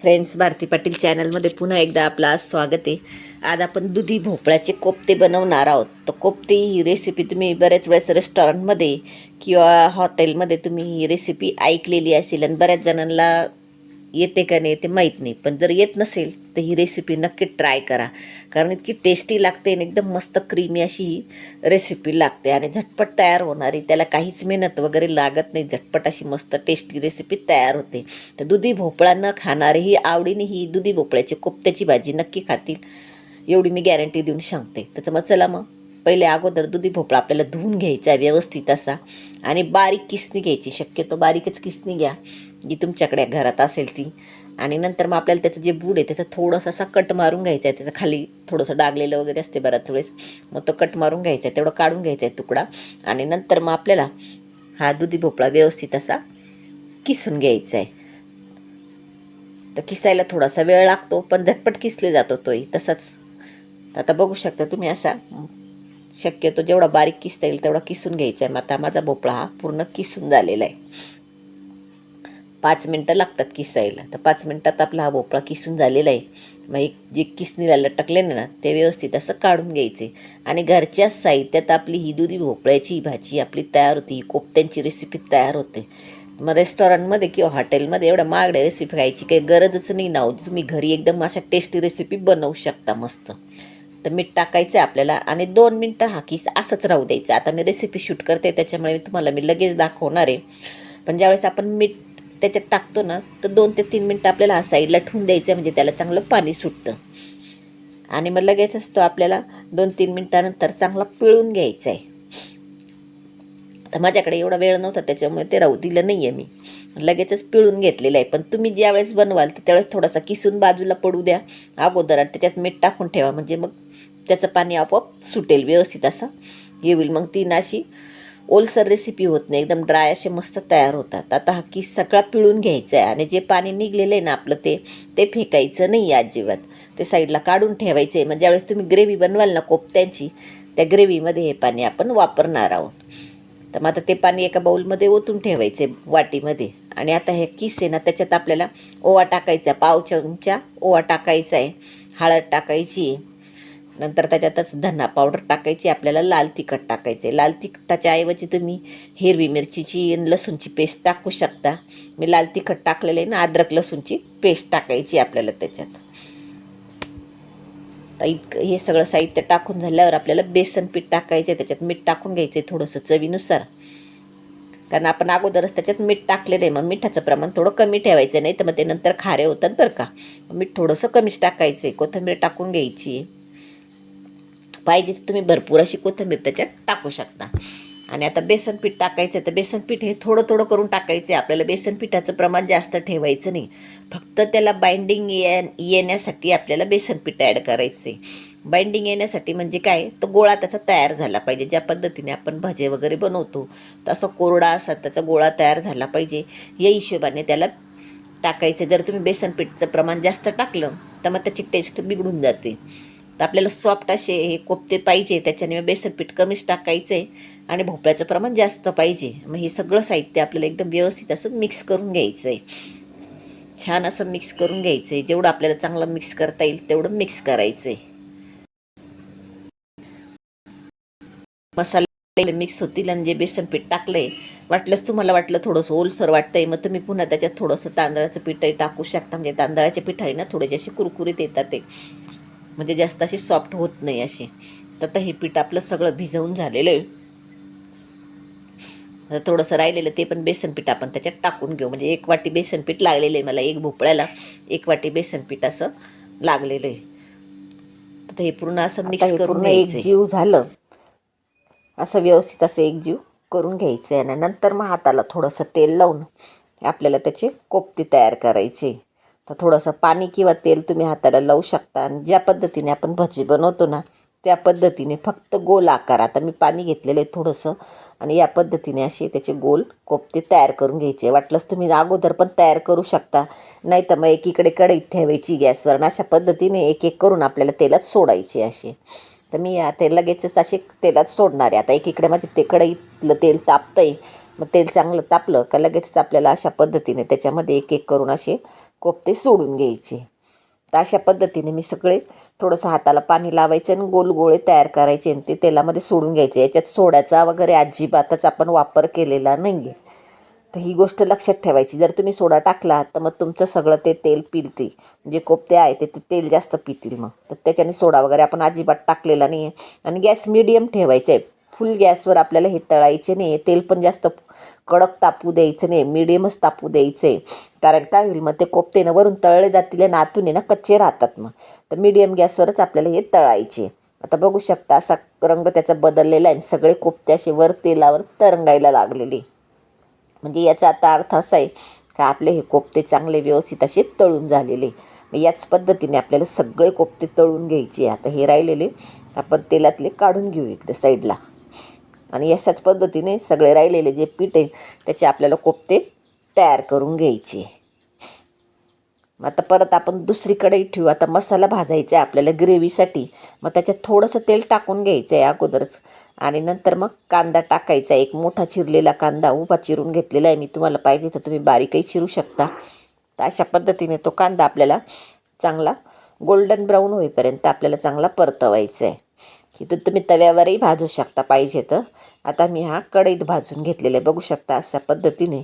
Friends Bharti Patil चॅनलमध्ये पुन्हा एकदा आपलं आज स्वागत आहे. आज आपण दुधी भोपळ्याचे कोफ्ते बनवणार आहोत. तर कोफ्ते ही रेसिपी तुम्ही बऱ्याच वेळेस रेस्टॉरंटमध्ये किंवा हॉटेलमध्ये तुम्ही ही रेसिपी ऐकलेली असेल आणि बऱ्याच जणांना येते का नाही ते माहीत नाही. पण जर येत नसेल तर ही रेसिपी नक्की ट्राय करा. कारण इतकी टेस्टी लागते आणि एकदम मस्त क्रीमी अशी ही रेसिपी लागते. आणि झटपट तयार होणारी त्याला काहीच मेहनत वगैरे लागत नाही. झटपट अशी मस्त टेस्टी रेसिपी तयार होते. तर दुधी भोपळा न खाणारे ही आवडीने ही दुधी भोपळ्याची कोफ्त्याची भाजी नक्की खातील. एवढी मी गॅरंटी देऊन सांगते. तर मग चला मग. पहिले अगोदर दुधी भोपळा आपल्याला धुवून घ्यायचा आहे व्यवस्थित असा. आणि बारीक किसणी घ्यायची. शक्यतो बारीकच किसणी घ्या. जी तुमच्याकडे घरात असेल ती. आणि नंतर मग आपल्याला त्याचं जे बूड आहे त्याचा थोडंसं असा कट मारून घ्यायचा आहे त्याचं खाली थोडंसं डागलेलं वगैरे असते बऱ्याच वेळेस. मग तो कट मारून घ्यायचा आहे तेवढं काढून घ्यायचा आहे तुकडा. आणि नंतर मग आपल्याला हा दुधी भोपळा व्यवस्थित असा किसून घ्यायचा आहे तर किसायला थोडासा वेळ लागतो पण झटपट किसले जातो तोही. तसाच. आता बघू शकता तुम्ही असा. शक्यतो जेवढा बारीक किसता येईल तेवढा किसून घ्यायचा आहे मग आता माझा भोपळा हा पूर्ण किसून झालेला आहे. पाच मिनटं लागतात किसायला. तर पाच मिनटात आपला हा भोपळा किसून झालेला आहे. मग एक जे किसणीला लटकले ना ते व्यवस्थित असं काढून घ्यायचे. आणि घरच्या साहित्यात आपली ही दुधी भोपळ्याची भाजी आपली तयार होती ही कोपत्यांची रेसिपी तयार होते. मग रेस्टॉरंटमध्ये किंवा हॉटेलमध्ये एवढ्या महागड्या रेसिपी खायची काही गरजच नाही ना हो. तुम्ही घरी एकदम अशा टेस्टी रेसिपी बनवू शकता मस्त. तर मीठ टाकायचं आहे आपल्याला आणि दोन मिनटं हा किस असंच राहू द्यायचं. आता मी रेसिपी शूट करते त्याच्यामुळे तुम्हाला मी लगेच दाखवणार आहे. पण ज्यावेळेस आपण मीठ त्याच्यात टाकतो ना तर दोन ते तीन मिनटं आपल्याला हा साईडला ठेवून द्यायचं आहे म्हणजे त्याला चांगलं पाणी सुटतं. आणि मग लगेचच तो आपल्याला दोन तीन मिनटानंतर चांगला पिळून घ्यायचा आहे तर माझ्याकडे एवढा वेळ नव्हता त्याच्यामुळे ते राहू दिलं नाही आहे मी. लगेचच पिळून घेतलेलं आहे. पण तुम्ही ज्यावेळेस बनवाल तर त्यावेळेस थोडासा किसून बाजूला पडू द्या. अगोदर आणि त्याच्यात मीठ टाकून ठेवा म्हणजे मग त्याचं पाणी आपोआप सुटेल व्यवस्थित असं. येईल मग ती नाशी ओलसर रेसिपी होत नाही. एकदम ड्राय असे मस्त तयार होतात. आता हा किस सगळा पिळून घ्यायचा आहे आणि जे पाणी निघलेलं आहे ना आपलं ते ते फेकायचं नाही आहे अजिबात. ते साईडला काढून ठेवायचं आहे म्हणजे ज्यावेळेस तुम्ही ग्रेव्ही बनवाल ना कोपत्यांची त्या ग्रेव्हीमध्ये हे पाणी आपण वापरणार आहोत. तर मग आता ते पाणी एका बाऊलमध्ये ओतून ठेवायचे वाटीमध्ये. आणि आता हे किस आहे ना त्याच्यात आपल्याला ओवा टाकायचा. पाव चमचा ओवा टाकायचा आहे. हळद टाकायची आहे. नंतर त्याच्यातच धना पावडर टाकायची आपल्याला लाल तिखट टाकायचं आहे लाल तिखटाच्या ऐवजी तुम्ही हिरवी मिरचीची लसूणची पेस्ट टाकू शकता. मी लाल तिखट टाकलेलं आहे ना अद्रक लसूणची पेस्ट टाकायची आपल्याला त्याच्यात. तर इतकं हे सगळं साहित्य टाकून झाल्यावर आपल्याला बेसन पीठ टाकायचं आहे त्याच्यात मीठ टाकून घ्यायचं आहे थोडंसं चवीनुसार. कारण आपण अगोदरच त्याच्यात मीठ टाकलेलं आहे मग मिठाचं प्रमाण थोडं कमी ठेवायचं नाही तर मग ते नंतर खारे होतात बरं का. मीठ थोडंसं कमीच टाकायचं आहे कोथिंबीर टाकून घ्यायची. पाहिजे तर तुम्ही भरपूर अशी कोथिंबीर त्याच्यात टाकू शकता. आणि आता बेसन पीठ टाकायचं तर बेसन पीठ हे थोडं थोडं करून टाकायचं आहे आपल्याला बेसन पिठाचं प्रमाण जास्त ठेवायचं नाही. फक्त त्याला बाइंडिंग ये येण्यासाठी आपल्याला बेसन पीठ ॲड करायचं आहे बाइंडिंग येण्यासाठी म्हणजे काय? तो गोळा त्याचा तयार झाला पाहिजे. ज्या पद्धतीने आपण भजे वगैरे बनवतो तसं कोरडा असा त्याचा गोळा तयार झाला पाहिजे. या हिशोबाने त्याला टाकायचं जर तुम्ही बेसन पीठचं प्रमाण जास्त टाकलं तर मग त्याची टेस्ट बिघडून जाते. तर आपल्याला सॉफ्ट असे हे कोफ्ते पाहिजे त्याच्याने बेसन पीठ कमीच टाकायचं आहे आणि भोपळ्याचं प्रमाण जास्त पाहिजे. मग हे सगळं साहित्य आपल्याला एकदम व्यवस्थित असं मिक्स करून घ्यायचं आहे छान असं मिक्स करून घ्यायचं आहे जेवढं आपल्याला चांगलं मिक्स करता येईल तेवढं मिक्स करायचं आहे मसाले मिक्स होतील आणि जे बेसन पीठ टाकलंय वाटलंच तुम्हाला वाटलं थोडंसं ओलसर वाटतंय मग तुम्ही पुन्हा त्याच्यात थोडंसं तांदळाचं पीठही टाकू शकता. म्हणजे तांदळाचे पीठ आहे ना थोडेसे असे कुरकुरीत येतात ते. म्हणजे जास्त असे सॉफ्ट होत नाही असे तर आता हे पीठ आपलं सगळं भिजवून झालेलं आहे. आता थोडंसं राहिलेलं ते पण बेसन पीठ आपण त्याच्यात टाकून घेऊ. म्हणजे एक वाटी बेसन पीठ लागलेलं आहे मला एक भोपळ्याला एक वाटी बेसन पीठ असं लागलेलं आहे. आता हे पूर्ण असं मिक्स करून एक जीव झालं. असं व्यवस्थित असं एक जीव करून घ्यायचं आहे आणि नंतर मग हाताला थोडंसं तेल लावून आपल्याला त्याचे कोफ्ते तयार करायचे. तर थोडंसं पाणी किंवा तेल तुम्ही हाताला लावू शकता. आणि ज्या पद्धतीने आपण भजी बनवतो ना त्या पद्धतीने फक्त गोल आकार आता मी पाणी घेतलेलं आहे थोडंसं आणि या पद्धतीने असे त्याचे गोल कोपते तयार करून घ्यायचे. वाटलंच तुम्ही अगोदर पण तयार करू शकता. नाही तर मग एकीकडे कढईत ठेवायची गॅसवर आणि अशा पद्धतीने एक एक करून आपल्याला तेलात सोडायचे असे. तर मी ते लगेचच असे तेलात सोडणार आहे. आता एकीकडे माझे ते कढईतलं तेल तापतं आहे मग तेल चांगलं तापलं का लगेचच आपल्याला अशा पद्धतीने त्याच्यामध्ये एक एक करून असे कोफते सोडून घ्यायचे. तर अशा पद्धतीने मी सगळे थोडंसं हाताला पाणी लावायचे आणि गोल गोळे तयार करायचे आणि ते तेलामध्ये सोडून घ्यायचे. याच्यात सोड्याचा वगैरे अजिबातच आपण वापर केलेला नाही आहे तर ही गोष्ट लक्षात ठेवायची. जर तुम्ही सोडा टाकला तर मग तुमचं सगळं ते तेल पिलते. जे कोफते आहे ते ते तेल जास्त पितील मग. तर त्याच्याने सोडा वगैरे आपण अजिबात टाकलेला नाही आहे आणि गॅस मिडियम ठेवायचा आहे. फुल गॅसवर आपल्याला हे तळायचे नाही. तेल पण जास्त कडक तापू द्यायचं नाही. मिडियमच तापू द्यायचं. आहे कारण काय होईल मग ते कोफतेनं वरून तळले जातील आणि आतून आहे ना कच्चे राहतात मग. तर मिडियम गॅसवरच आपल्याला हे तळायचे. आता बघू शकता असा रंग त्याचा बदललेला आहे. आणि सगळे कोपते असे वर तेलावर तरंगायला लागलेले. म्हणजे याचा आता अर्थ असा आहे का आपले हे कोफते चांगले व्यवस्थित असे तळून झालेले. मग याच पद्धतीने आपल्याला सगळे कोपते तळून घ्यायचे. आता हे राहिलेले. आपण तेलातले काढून घेऊ इकडे साईडला आणि अशाच पद्धतीने सगळे राहिलेले जे पीठ आहे त्याचे आपल्याला कोफते तयार करून घ्यायचे. मग आता परत आपण दुसरीकडे ठेवू. आता मसाला भाजायचा आहे आपल्याला ग्रेव्हीसाठी. मग त्याच्यात थोडंसं तेल टाकून घ्यायचं आहे अगोदरच. आणि नंतर मग कांदा टाकायचा एक मोठा चिरलेला कांदा उभा चिरून घेतलेला आहे. मी तुम्हाला पाहिजे तर तुम्ही बारीकही चिरू शकता. तर अशा पद्धतीने तो कांदा आपल्याला चांगला गोल्डन ब्राऊन होईपर्यंत आपल्याला चांगला परतवायचा आहे. इथं तुम्ही तव्यावरही भाजू शकता पाहिजे तर. आता मी हा कढईत भाजून घेतलेला आहे. बघू शकता अशा पद्धतीने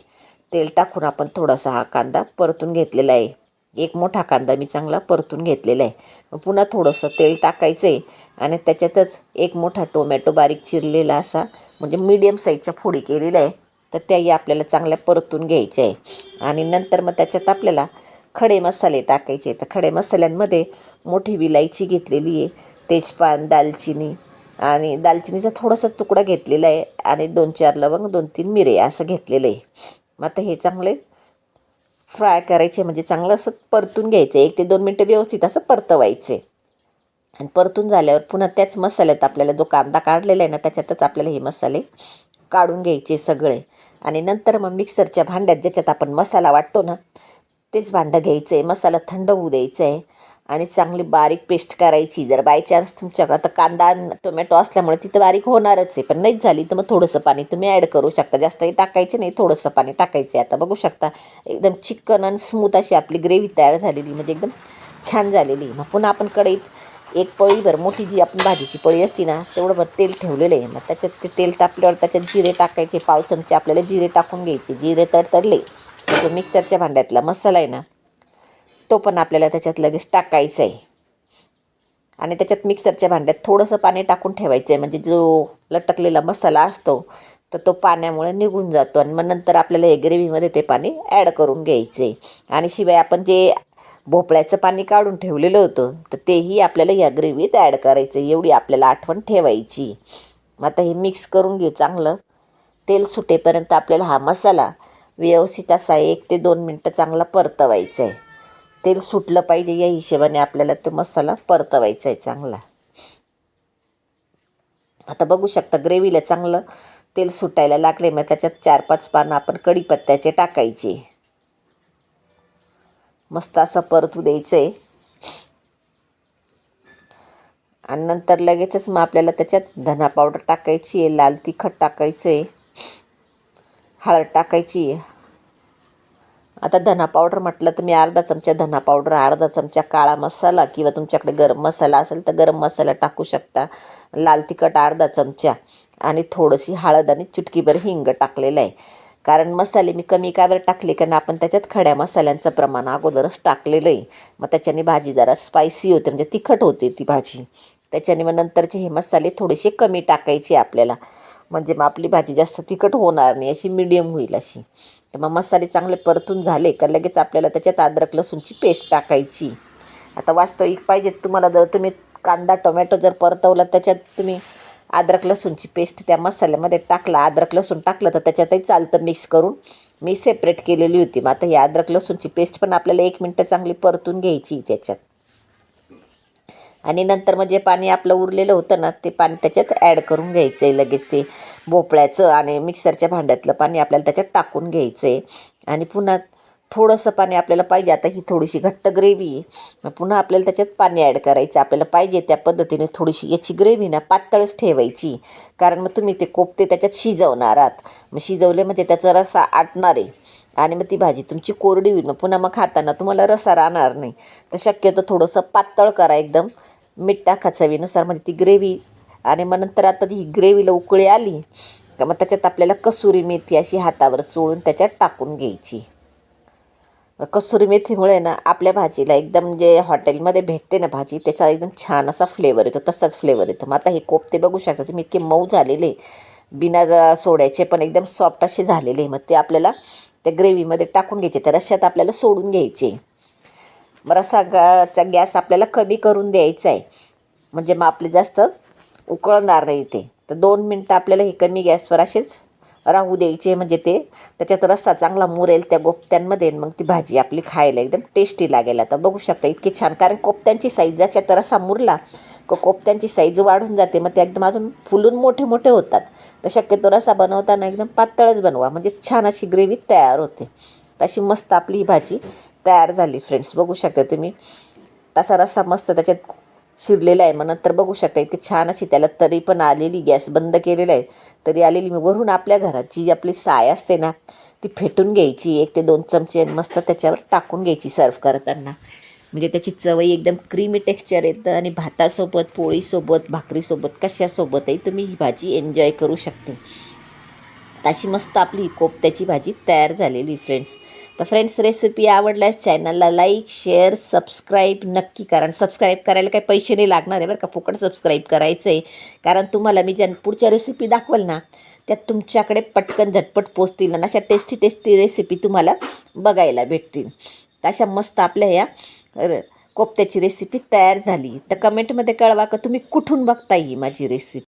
तेल टाकून आपण थोडासा हा कांदा परतून घेतलेला आहे. एक मोठा कांदा मी चांगला परतून घेतलेला आहे. मग पुन्हा थोडंसं तेल टाकायचं आहे आणि त्याच्यातच एक मोठा टोमॅटो बारीक चिरलेला असा म्हणजे मीडियम साईजच्या फोडी केलेला आहे. तर त्याही आपल्याला चांगल्या परतून घ्यायच्या आहे. आणि नंतर मग त्याच्यात आपल्याला खडे मसाले टाकायचे तर खडे मसाल्यांमध्ये मोठी विलायची घेतलेली आहे. तेजपान दालचिनी आणि दालचिनीचा थोडासाच तुकडा घेतलेला आहे आणि दोन चार लवंग दोन तीन मिरे असं घेतलेलं आहे. मग आता हे चांगले फ्राय करायचे म्हणजे चांगलं असं परतून घ्यायचं. एक ते दोन मिनटं व्यवस्थित असं परतवायचे. आणि परतून झाल्यावर पुन्हा त्याच मसाल्यात आपल्याला जो कांदा काढलेला आहे ना त्याच्यातच आपल्याला हे मसाले काढून घ्यायचे सगळे. आणि नंतर मग मिक्सरच्या भांड्यात ज्याच्यात आपण मसाला वाटतो ना तेच भांडं घ्यायचं आहे मसाला थंड होऊ द्यायचं आहे आणि चांगली बारीक पेस्ट करायची. जर बाय चान्स तुमच्याकडं तर कांदा टोमॅटो असल्यामुळे तिथं बारीक होणारच आहे. पण नाहीच झाली तर मग थोडंसं पाणी तुम्ही ॲड करू शकता. जास्तही टाकायचे नाही थोडंसं पाणी टाकायचं आहे. आता बघू शकता एकदम चिकन आणि स्मूथ अशी आपली ग्रेव्ही तयार झालेली म्हणजे एकदम छान झालेली मग पुन्हा आपण कढईत एक पळीभर मोठी जी आपण भाजीची पळी असती ना तेवढं भर तेल ठेवलेलं आहे. मग त्याच्यात ते तेल तापल्यावर त्याच्यात जिरे टाकायचे. पाव चमचे आपल्याला जिरे टाकून घ्यायचे. जिरे तडतडले तर मिक्सरच्या भांड्यातला मसाला आहे ना तो पण आपल्याला त्याच्यात लगेच टाकायचा आहे आणि त्याच्यात मिक्सरच्या भांड्यात थोडंसं पाणी टाकून ठेवायचं आहे म्हणजे जो लटकलेला मसाला असतो तर तो पाण्यामुळे निघून जातो आणि मग नंतर आपल्याला हे ग्रेव्हीमध्ये ते पाणी ॲड करून घ्यायचं आहे आणि शिवाय आपण जे भोपळ्याचं पाणी काढून ठेवलेलं होतं तर तेही आपल्याला या ग्रेव्हीत ॲड करायचं आहे एवढी आपल्याला आठवण ठेवायची. मग आता हे मिक्स करून घेऊ चांगलं. तेल सुटेपर्यंत आपल्याला हा मसाला व्यवस्थित असा एक ते दोन मिनटं चांगला परतवायचा आहे तेल सुटलं पाहिजे या हिशोबाने आपल्याला तो मसाला परतवायचा आहे चांगला. आता बघू शकता ग्रेव्हीला चांगलं तेल सुटायला लागले मग त्याच्यात चार पाच पानं आपण कढीपत्त्याचे टाकायचे. मस्त असं परतू द्यायचं आहे आणि नंतर लगेचच मग आपल्याला त्याच्यात धना पावडर टाकायची आहे लाल तिखट टाकायचं आहे हळद टाकायची आहे. आता धना पावडर म्हटलं तर मी अर्धा चमचा धना पावडर अर्धा चमचा काळा मसाला किंवा तुमच्याकडे गरम मसाला असेल तर गरम मसाला टाकू शकता. लाल तिखट अर्धा चमचा आणि थोडीशी हळद आणि चुटकीभर हिंग टाकलेलं आहे. कारण मसाले मी कमी का बरं टाकले? कारण आपण त्याच्यात खड्या मसाल्यांचं प्रमाण अगोदरच टाकलेलं आहे. मग त्याच्याने भाजी जरा स्पायसी होते म्हणजे तिखट होते ती भाजी. त्याच्याने मग नंतरचे हे मसाले थोडेसे कमी टाकायचे आपल्याला. म्हणजे मग आपली भाजी जास्त तिखट होणार नाही अशी मिडियम होईल अशी. तर मग मसाले चांगले परतून झाले का लगेच आपल्याला त्याच्यात अद्रक लसूणची पेस्ट टाकायची. आता वास्तविक पाहिजे तुम्हाला जर तुम्ही कांदा टोमॅटो जर परतवला त्याच्यात तुम्ही अद्रक लसूणची पेस्ट त्या मसाल्यामध्ये टाकला. अद्रक लसूण टाकलं तर त्याच्यातही चालतं मिक्स करून. मी सेपरेट केलेली होती. मग आता ही अद्रक लसूणची पेस्ट पण आपल्याला एक मिनटं चांगली परतून घ्यायची त्याच्यात. आणि नंतर मग जे पाणी आपलं उरलेलं होतं ना ते पाणी त्याच्यात ॲड करून घ्यायचं आहे लगेच ते भोपळ्याचं आणि मिक्सरच्या भांड्यातलं पाणी आपल्याला त्याच्यात टाकून घ्यायचं आहे आणि पुन्हा थोडंसं पाणी आपल्याला पाहिजे आता ही थोडीशी घट्ट ग्रेव्ही आहे. मग पुन्हा आपल्याला त्याच्यात पाणी ॲड करायचं आपल्याला पाहिजे त्या पद्धतीने थोडीशी याची ग्रेव्ही ना पातळच ठेवायची. कारण मग तुम्ही ते कोपते त्याच्यात शिजवणार आहात. मग शिजवले म्हणजे त्याचा रसा आटणार आहे. आणि मग ती भाजी तुमची कोरडी होईल. मग पुन्हा मग खाताना तुम्हाला रसा राहणार नाही. तर शक्यतो थोडंसं पातळ करा एकदम. मीठ टाका चवीनुसार म्हणजे ती ग्रेव्ही. आणि मग नंतर आता ही ग्रेव्हीला उकळी आली का मग त्याच्यात आपल्याला कसुरी मेथी अशी हातावर चोळून त्याच्यात टाकून घ्यायची. कसुरी मेथीमुळे ना आपल्या भाजीला एकदम जे हॉटेलमध्ये भेटते ना भाजी त्याचा एकदम छान असा फ्लेवर येतो तसाच फ्लेवर येतो. मग आता हे कोफ्ते बघू शकता तुम्ही इतके मऊ झालेले. बिना ज- सोड्याचे पण एकदम सॉफ्ट असे झालेले. मग ते आपल्याला त्या ग्रेव्हीमध्ये टाकून घ्यायचे त्या रश्यात आपल्याला सोडून घ्यायचे. रसाचा गॅस आपल्याला कमी करून द्यायचा आहे. म्हणजे मग आपले जास्त उकळणार नाही ते. तर दोन मिनटं आपल्याला हे कमी गॅसवर असेच राहू द्यायचे म्हणजे ते. त्याच्यात रस्सा चांगला मुरेल त्या कोफ्त्यांमध्ये मग ती भाजी आपली खायला एकदम टेस्टी लागेल. आता बघू शकता इतकी छान. कारण कोपत्यांची साईज ज्याच्यात रस्सा मुरला क कोपत्यांची साईज वाढून जाते. मग ते एकदम अजून फुलून मोठे मोठे होतात. तर शक्यतो रस्सा बनवताना एकदम पातळच बनवा. म्हणजे छान अशी ग्रेव्ही तयार होते. तशी मस्त आपली ही भाजी. तयार झाली फ्रेंड्स बघू शकता तुम्ही. तसा रस्सा मस्त त्याच्यात शिरलेला आहे. मग नंतर बघू शकता इतकी छान अशी त्याला तरी पण आलेली गॅस बंद केलेला आहे. तरी आलेली मी वरून आपल्या घरात. जी आपली साय असते ना ती फेटून घ्यायची. एक ते दोन चमचे आणि मस्त त्याच्यावर टाकून घ्यायची सर्व करताना. म्हणजे त्याची चवही एकदम क्रीमी टेक्स्चर येतं आणि भातासोबत पोळीसोबत भाकरीसोबत कशासोबतही तुम्ही ही भाजी एन्जॉय करू शकते. अशी मस्त आपली कोपत्याची भाजी तयार झालेली फ्रेंड्स तर फ्रेंड्स रेसिपी आवडल्यास चॅनलला लाईक शेअर सबस्क्राईब नक्की करा. आणि सबस्क्राईब करायला काही पैसे नाही लागणार आहे बरं का. फुकट सबस्क्राईब करायचं आहे कारण तुम्हाला मी ज्या पुढच्या रेसिपी दाखवाल ना त्यात तुमच्याकडे पटकन झटपट पोचतील आणि अशा टेस्टी टेस्टी रेसिपी तुम्हाला बघायला भेटतील. तर अशा मस्त आपल्या ह्या र- कोफ्त्याची रेसिपी तयार झाली. तर कमेंटमध्ये कळवा का तुम्ही कुठून बघताय ही माझी रेसिपी